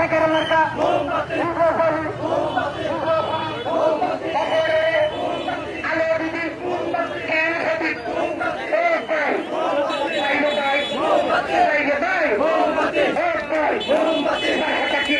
একের মার্কা ইন্দ্রপল্লী আলো দিদি জ্ঞান সতী এক ভাই বাইরে ভাই বাইরে ভাই এক ভাই মার্কাটাকে মোমবাতি সেরা মার্কা প্রিয় মার্কা তিন জনতা আলমনা মার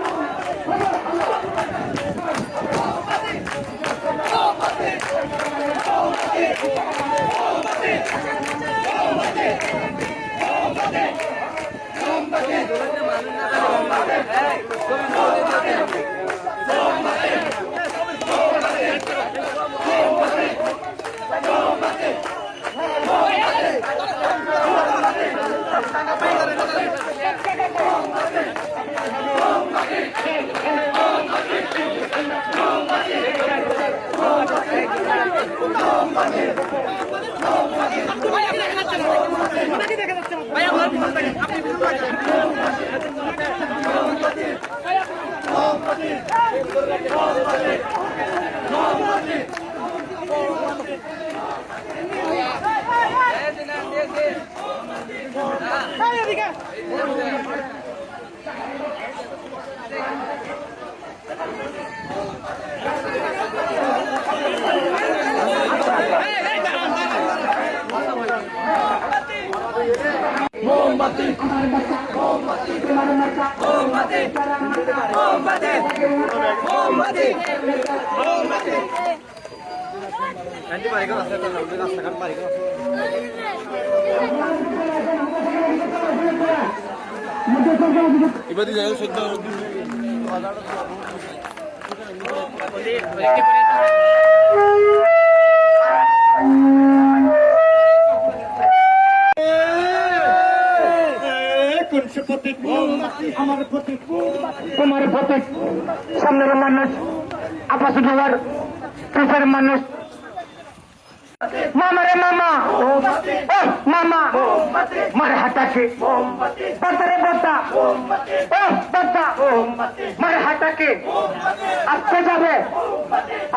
গল্প থেকে মোমবাতি মোমবাতি তারা মাতা মোমবাতি মোমবাতি মোমবাতি এবারে যাই সহ্য কোন সে প্রতীক আমার প্রতীক তোমার প্রতীক সামনের মানুষ, আপাস ঢোয়ার পিছের মানুষ। মামা রে মামা, ও মামা, মার হাতাকে। বাতারে বাতা ও বাতা মার হাতাকে। আসতে যাবে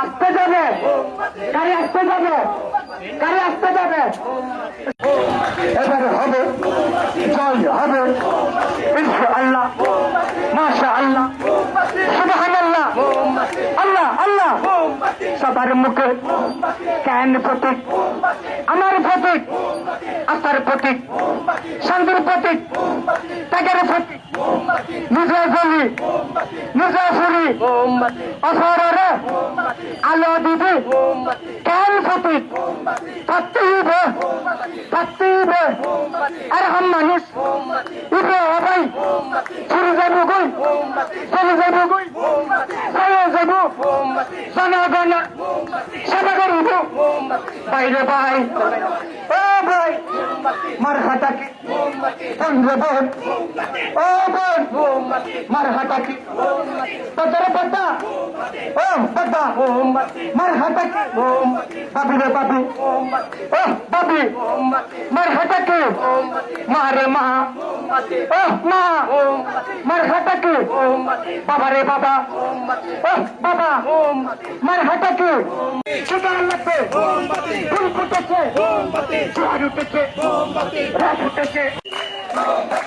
আসতে যাবে, গাড়ি আসতে যাবে। গাড়ি আসতে যাবে? এবার হবে। জয় হবে। আল্লাহ মাশা আল্লাহ সুবহান আল্লাহ আল্লাহ। আল্লাহ সবার মুখে কেন প্রতীক। আমার প্রতীক। আস্থার প্রতীক। শান্তির প্রতীক। ত্যাগের প্রতীক। নিজের গলি নিজের ফুরি অসরে আলো দিদি কেন হবে থাকতেই হবে আর হাম মানুষ ইবে হবাই চুরি যাব গই চলে যাব গই চলে যাব জনগণ সেবা করিব বাইরে ভাই ও ভাই মার হাতাকি পনেরো বোন ও বোন মার হাতাকি পদরে পদ্মা ও পদ্মা মার হাতাকি বাবি রে বাবি ও বাবি মার হাতাকি মারে মা ও মা মার হাতাকি বাবা রে বাবা ও বাবা মার হাতাকি সুতরাং লাগবে, ফুল ফুটেছে জোয়ার উঠেছে রাত উঠেছে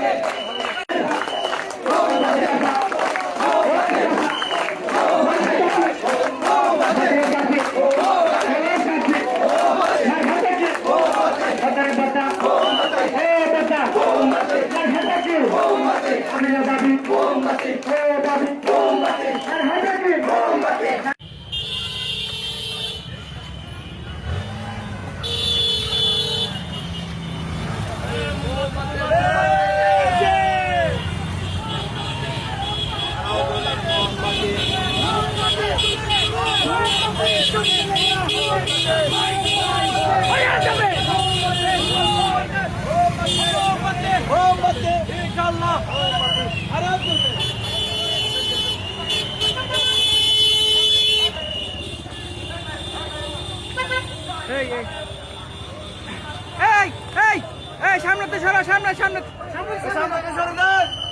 এই এই সামনে তো সরো সামনে সামনে। সামনে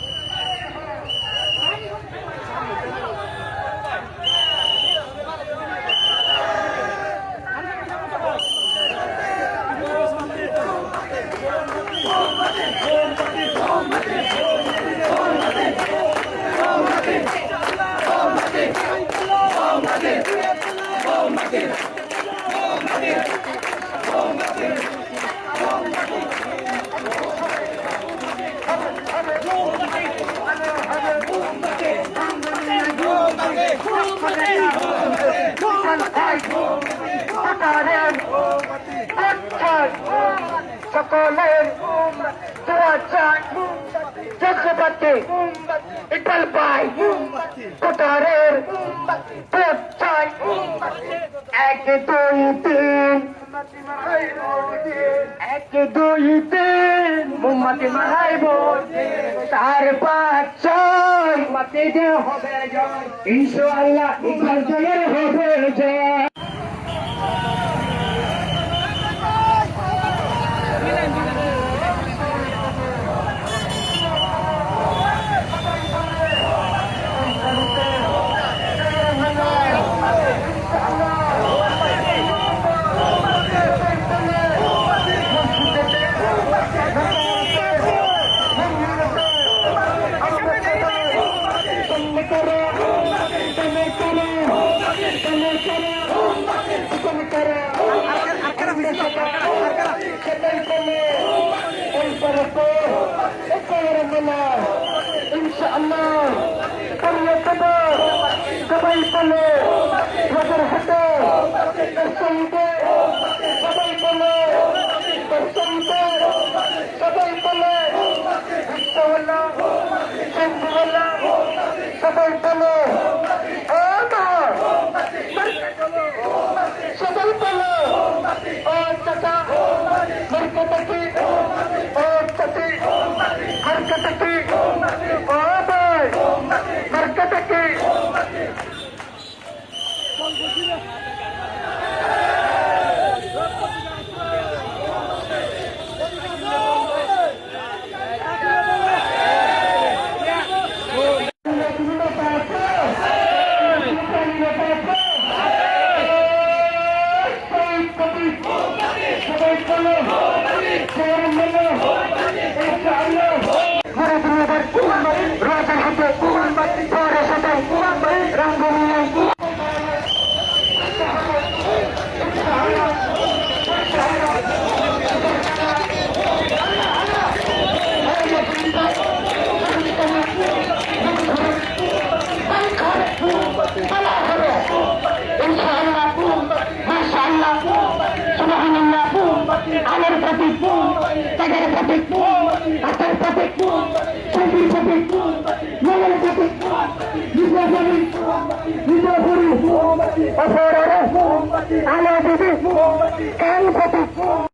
সকলের দোয়া চাই জগপাতে ইটাল পাই কোটারের চাই এক দুই তিন এক দুই তিন মোমবাতি মারাইব। চার পাঁচ ছয় মাতি যে হবে জয় ইনশাআল্লাহ ইকাল হবে। সবাই বলে রাজার হাতে সঙ্গে সবাই বলে সঙ্গে সবাই বলে বিশ্বওয়ালা সিন্ধুওয়ালা সবাই বলে ও মা সবাই বলে ও চাচা বরকতা কি ও চাচি বরকতা কি ও ভাই বরকতা কি রঙ্গমূল ইনশাআল্লাহ মাশাআল্লাহ সুবহানাল্লাহ আলের প্রতি তাদের প্রতি হাতের প্রতি ছবির প্রতি মনের প্রতি বিশ্বজনী বিশ্বপুরী অপরারে আলো দিদি কান প্রতি